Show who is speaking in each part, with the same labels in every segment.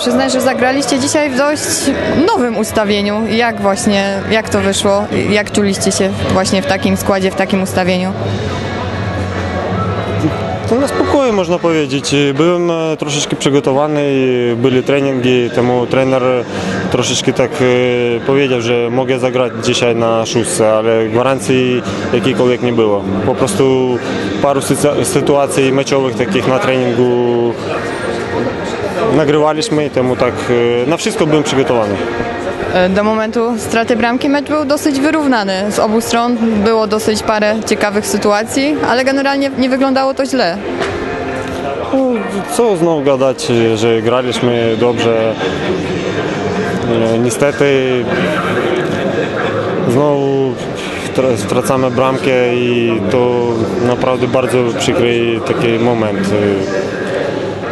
Speaker 1: przyznać, że zagraliście dzisiaj w dość nowym ustawieniu. Jak właśnie, jak to wyszło? Jak czuliście się właśnie w takim składzie, w takim ustawieniu?
Speaker 2: Na spokoju można powiedzieć. Byłem e, troszeczkę przygotowany, i byli treningi, temu trener troszeczkę tak e, powiedział, że mogę zagrać dzisiaj na szóstce, ale gwarancji jakiejkolwiek nie było. Po prostu paru sytuacji meczowych takich na treningu nagrywaliśmy, temu tak e, na wszystko byłem przygotowany.
Speaker 1: E, Do momentu straty bramki mecz był dosyć wyrównany. Z obu stron było dosyć parę ciekawych sytuacji, ale generalnie nie wyglądało to źle.
Speaker 2: No, co znowu gadać, że graliśmy dobrze. Niestety znowu tra- stracamy bramkę i to naprawdę bardzo przykry taki moment.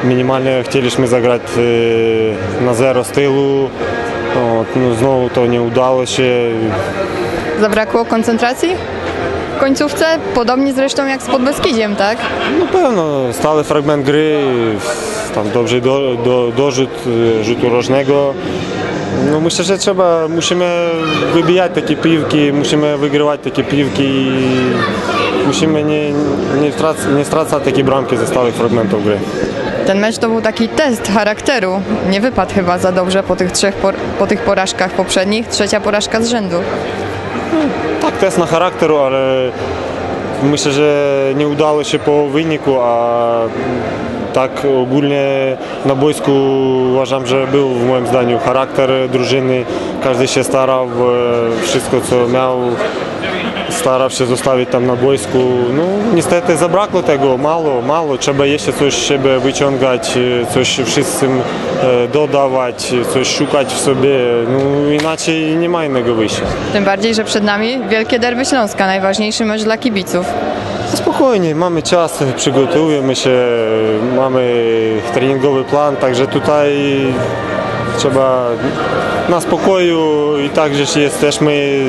Speaker 2: Minimalnie chcieliśmy zagrać na zero z tyłu. O, no, znowu to nie udało się.
Speaker 1: Zabrakło koncentracji w końcówce, podobnie zresztą jak z Podbeskidziem, tak?
Speaker 2: No pewno, stały fragment gry, tam dobrze do, do, dorzut rzutu rożnego. No myślę, że trzeba, musimy wybijać takie piłki, musimy wygrywać takie piłki i musimy nie, nie, trac, nie stracać takiej bramki ze stałych fragmentów gry.
Speaker 1: Ten mecz to był taki test charakteru. Nie wypadł chyba za dobrze po tych trzech po tych porażkach poprzednich. Trzecia porażka z rzędu.
Speaker 2: Tak, test na charakteru, ale myślę, że nie udało się po wyniku, a tak ogólnie na boisku uważam, że był w moim zdaniu charakter drużyny. Każdy się starał, wszystko co miał starał się zostawić tam na boisku. No niestety zabrakło tego, mało, mało. Trzeba jeszcze coś z siebie wyciągać, e, coś wszystkim e, dodawać, coś szukać w sobie. No inaczej nie ma innego wyjścia.
Speaker 1: Tym bardziej, że przed nami wielkie derby Śląska, najważniejszy mecz dla kibiców.
Speaker 2: Spokojnie, mamy czas, przygotujemy się, mamy treningowy plan, także tutaj spokoju i także jesteśmy,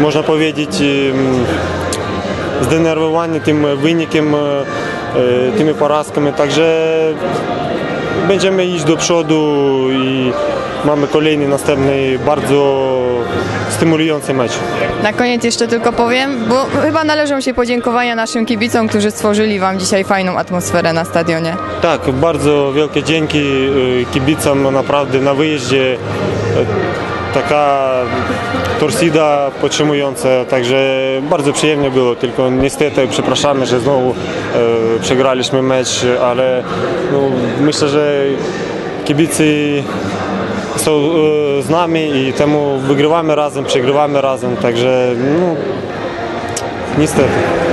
Speaker 2: można powiedzieć, em, zdenerwowani tym wynikiem, e, tymi porażkami, także będziemy iść do przodu i mamy kolejny, następny, bardzo stymulujący mecz.
Speaker 1: Na koniec jeszcze tylko powiem, bo chyba należą się podziękowania naszym kibicom, którzy stworzyli Wam dzisiaj fajną atmosferę na stadionie.
Speaker 2: Tak, bardzo wielkie dzięki y, kibicom naprawdę na wyjeździe. y, Taka torsida podtrzymująca, także bardzo przyjemnie było, tylko niestety przepraszamy, że znowu e, przegraliśmy mecz, ale no, myślę, że kibicy są e, z nami i temu wygrywamy razem, przegrywamy razem, także no, niestety.